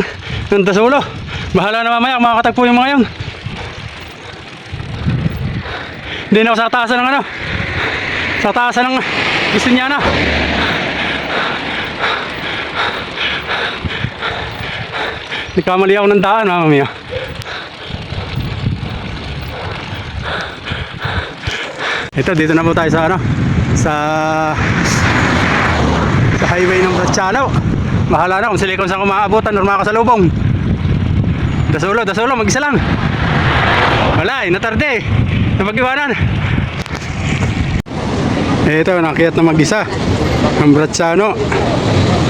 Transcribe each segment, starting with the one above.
ng Dasolo. Bahala na mamaya makakatagpo yung mga yun. Hindi na ako sa taasan ng ano. Sa taasan ng gusto niya na. Nagkamali ako ng daan, mga mamiya. Ito, dito na po tayo sa ano? Sa sa highway ng Brachalo. Bahala na kung sila kung saan kumaabutan or makasalubong. Dasulo, dasulo, mag-isa lang. Wala eh, natarde eh. Napag-iwanan. Ito, nakakiyat na mag-isa. Ang Brachano.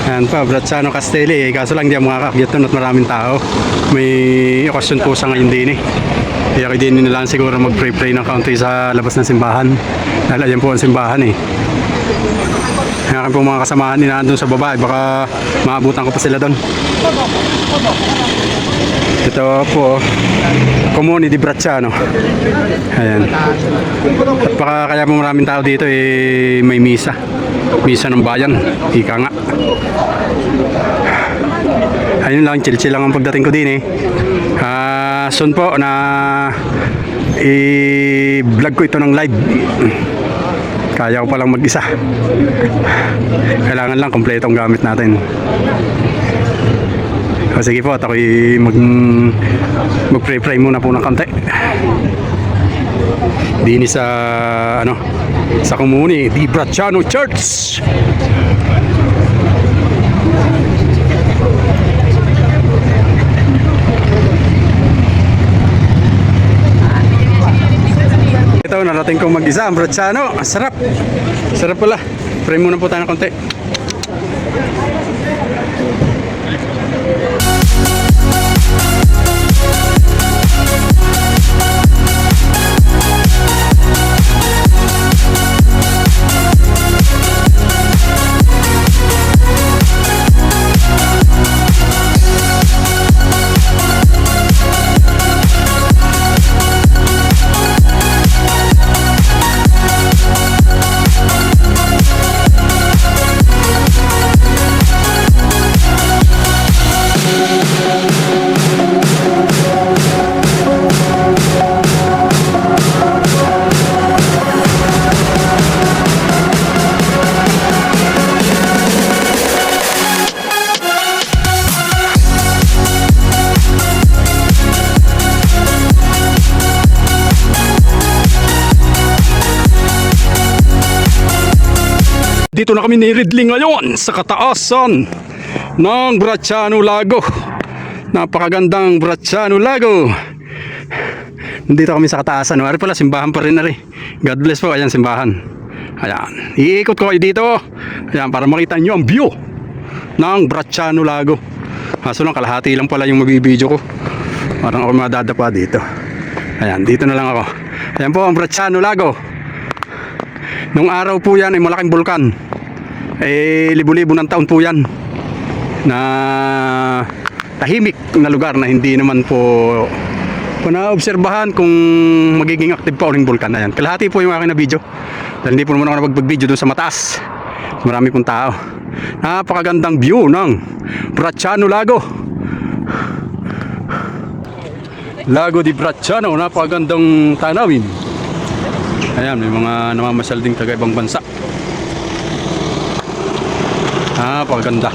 Ayan pa, Brachano Castelli. Eh, kaso lang di ako makakakyat doon at maraming tao. May okasyon po sa ngayon din eh. Kaya kayo din nila siguro mag-pray-pray ng kaunti sa labas ng simbahan. Dahil ayan po ang simbahan eh. Kaya akin po mga kasamahan ni nandun sa baba. eh, Baka maabutan ko pa sila doon. Ito po, Comune di Bracciano. Ayan. At baka kaya po maraming tao dito eh, may misa. Misa ng bayan. Ika nga. Ayun lang, chill-chill lang ang pagdating ko din eh. Ah, soon po na i-vlog ko ito ng live. Kaya ko palang mag-isa. Kailangan lang kompleto ang gamit natin. O sige po, at ako'y mag, mag-pray-pray muna po ng kante. Dini sa, ano, sa Comuni, Di Bracciano Church. Ito, narating kong mag-isa, ang Bracciano. Ang sarap. Sarap pala. Pray muna po tayo ng konti. Dito na kami ni Ridley ngayon sa kataasan ng Bracciano Lago. Napakagandang Bracciano Lago. Nandito kami sa kataasan. Ari pala, simbahan pa rin na rin. God bless po. Ayan, simbahan. Ayan. Iikot ko kayo dito. Ayan, para makita nyo ang view ng Bracciano Lago. Kaso lang, kalahati lang pala yung mabibideo ko. Parang ako madadapa dito. Ayan, dito na lang ako. Ayan po ang Bracciano Lago. Nung araw po yan ay malaking bulkan. Eh, libo-libo ng taon po yan. Na tahimik na lugar na hindi naman po po naobserbahan kung magiging active pa uling bulkan na yan. Kalahati po yung akin na video. Dahil hindi po naman ako nagbag-video doon sa mataas. Marami pong tao. Napakagandang view ng Bracciano Lago. Lago di Bracciano, napakagandang tanawin. Ayan, may mga namamasyal din taga ibang bansa. Napakaganda.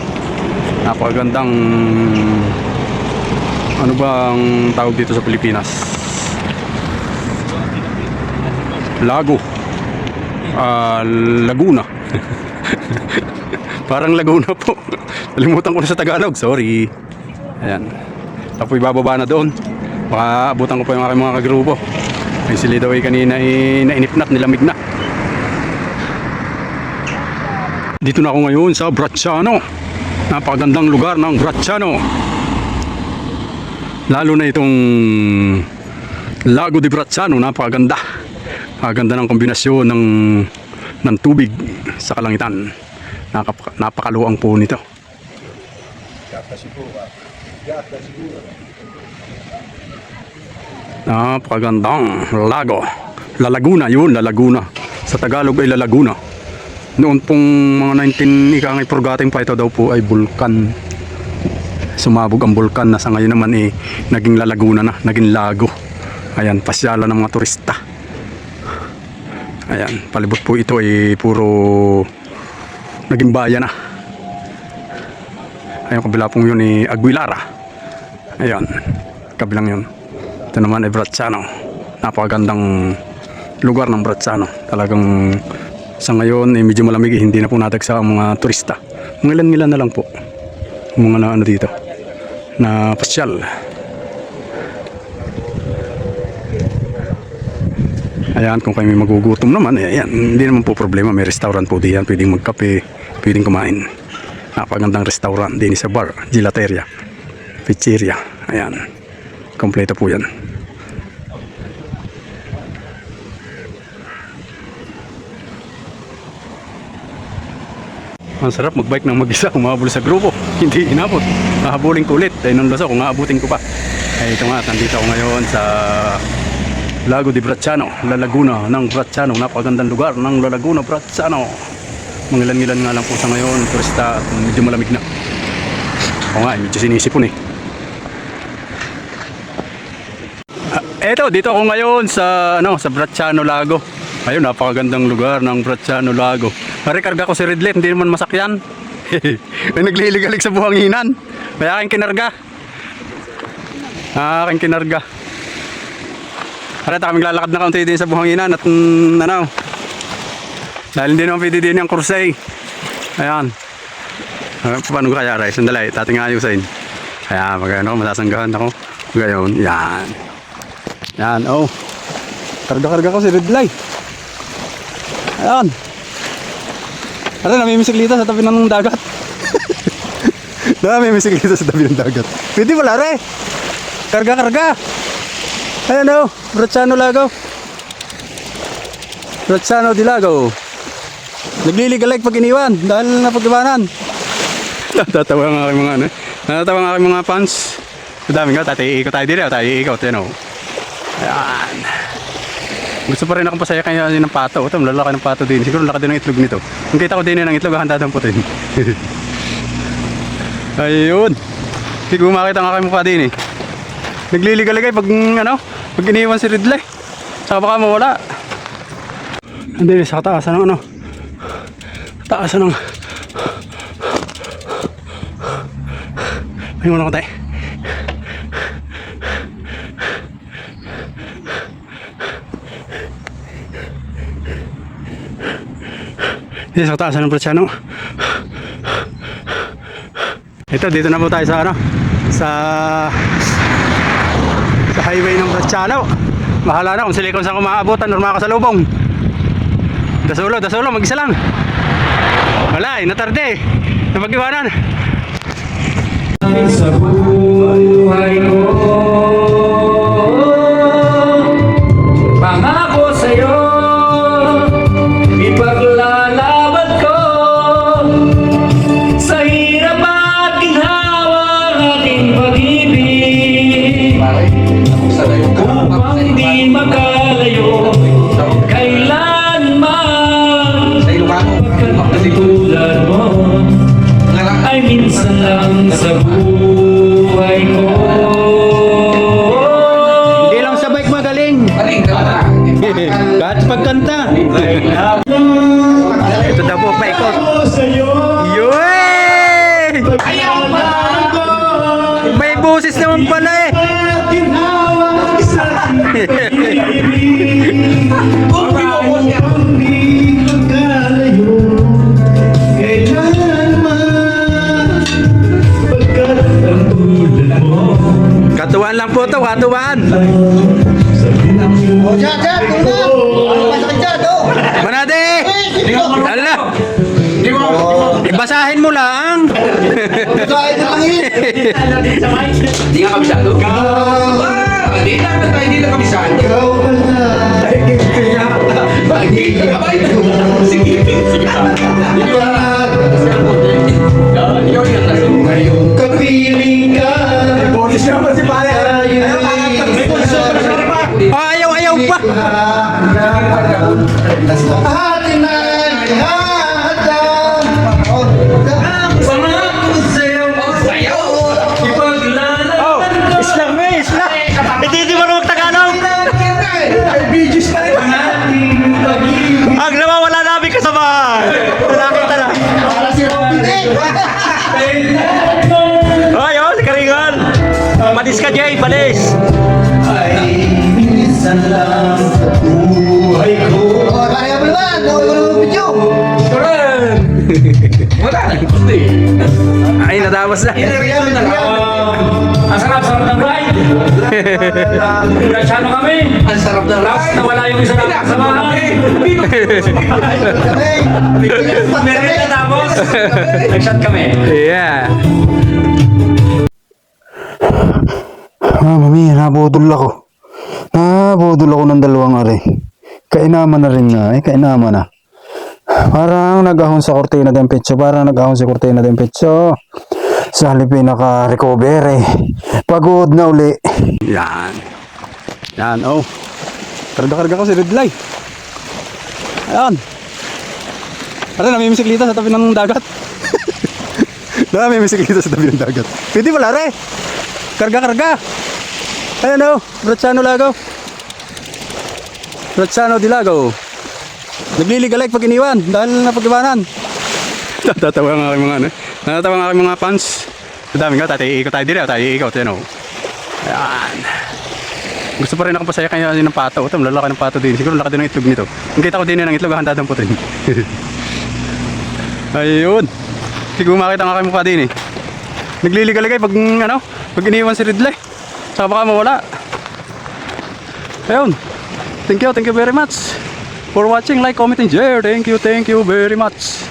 Napakagandang ano ba ang tawag dito sa Pilipinas? Lago. Ah, Laguna. Parang Laguna po. Nalimutan ko na sa Tagalog. Sorry. Ayan. Tapos ibababa na doon. Baka abutan ko pa yung aking mga kagrupo. Ay sila daw ay kanina ay nainipnat, nilamig na. Dito na ako ngayon sa Bracciano. Napakagandang lugar ng Bracciano. Lalo na itong Lago di Bracciano, napakaganda. Napakaganda ng kombinasyon ng ng tubig sa kalangitan. Napaka, napakaluwang po nito. Napakagandang lago. La Laguna, yun, La Laguna. Sa Tagalog ay La Laguna. Noon pong mga 19 ikangay purgating pa ito daw po ay bulkan. sumabog ang bulkan na sa ngayon naman eh naging lalaguna na, naging lago. Ayan, pasyalan ng mga turista. Ayan, palibot po ito ay puro naging bayan na. Ayun, kabila pong yun ni Aguilara. Ayan, kabilang yun. Ito naman ay Bracciano. Napakagandang lugar ng Bracciano. Talagang sa ngayon eh, medyo malamig eh, hindi na po natagsa ang mga turista. Mga ilan-ilan na lang po. Mga na ano dito na pasyal. Ayan, kung kayo may magugutom naman, eh, ayan, hindi naman po problema. May restaurant po diyan, pwedeng magkape, pwedeng kumain. Napagandang restaurant din sa bar, gelateria, pizzeria. Ayan, kompleto po yan. Ang sarap magbike ng mag-isa kung mahabol sa grupo. Hindi inabot. Mahabulin ko ulit. Dahil nung laso kung aabutin ko pa. Ay ito nga, nandito ako ngayon sa Lago di Bracciano, La Laguna ng Bracciano. Napakagandang lugar ng La Laguna, Bracciano. Mangilan-ngilan nga lang po sa ngayon. Turista medyo malamig na. Oo nga, eh, medyo sinisipon eh. Ah, Eto, dito ako ngayon sa ano, sa Bracciano Lago. Ayun, napakagandang lugar ng Bracciano Lago. Rekarga ko si Redlet, hindi naman masakyan. May nagliligalig sa buhanginan. Kaya aking kinarga. Ah, aking kinarga. Para kami lalakad na kaunti din sa buhanginan at mm, ano. Dahil hindi naman pwede din ang kursay. Ayan. Ah, paano ko kaya, Ray? Sandali, tating ayusin. Kaya, mag ano, masasanggahan ako. Gayon, yan. Yan, oh. Karga-karga ko si Red Light. Ayan. Ano, namimisiklita sa tabi ng dagat. namimisiklita sa tabi ng dagat. Pwede wala, re. Karga-karga. Ayan o, Bracciano Lago. Bracciano di Lago. Nagliligalig pag iniwan dahil napag-iwanan. Natatawa ang aking mga ano. Natatawa ang aking mga fans. Madami nga, tati ikot tayo dito, tayo ikot, yan o. Ayan. Gusto pa rin akong pasaya kaya ng pato. Ito, lalaki ng pato din. Siguro laki din ng itlog nito. Kung kita ko din ng itlog, handa daw putin. Ayun. Hindi ko makita ang aking mukha din eh. Nagliligaligay pag ano, pag iniwan si Ridley. Saka baka mawala. Hindi, sa kataasan ng ano. Kataasan ng... Ayun muna ko tayo. Dito sa taas ng Bracciano. Ito, dito na po tayo sa ano? Sa sa highway ng Bracciano. Mahala na kung sila kung saan kumaabutan or makasalubong. Dasulo, dasulo, mag-isa lang. Wala, eh, natarde. Napag-iwanan. sa May boses naman pala eh. Katuwaan lang po to, katuwaan. Oh, Jad, Jad, tulong! Masakit Jad, oh! Manade! Ala! Ibasahin mo lang. Kahit na pangit! Hindi nga kabisado. Hindi na, hindi na kabisado. Ikaw ka na! Sige, sige. Hindi ka Ikaw yung naman! Lalaki talaga. Ay, oh, si Karingan! Malis ka, Jay! Malis! Ay, minsan lang sa buhay ko. Oh, pareho mo naman! Nakawin video! Karan! Wala! Ay, nadamas na. Inariyan na. Bratsano kami! Ang sarap na ride. nawala yung isa namin sa. Kami. Meron na tapos. Nag-shot kami. Yeah. Ah, mami, nabudol ako. Nabudol ako ng dalawang ari. Kainaman na rin nga, eh, kainaman na. Parang nag-ahon sa Cortina del Pecho, parang nag-ahon sa Cortina del Sa halipin naka-recover eh. Pagod na uli. Yan. Yan, oh. Karga-karga ko si Redlay. Ayan. Ano, namimisiklita sa tabi ng dagat. Bisikleta sa tabi ng dagat. Pwede pala re. Karga-karga. Ayan o, Bracciano Lago. Bracciano di Lago. Nagliligalike pag iniwan dahil napag-iwanan. Natatawa ang aking mga ano. Natatawa ang aking mga fans. Ang dami nga, tatay ikot tayo dire, tayo ikot. Yan o. Ayan. Gusto pa rin akong pasaya kanya ng pato. Ito, lalaki ng pato din. Siguro laki din ng itlog nito. Ang kita ko din ng itlog, handa ng putin. Ayun. Ko makita ang aking mukha din eh. Nagliligaligay pag ano, pag iniwan si Ridley. Saka baka mawala. Ayun. Thank you, thank you very much for watching. Like, comment, and share. Thank you, thank you very much.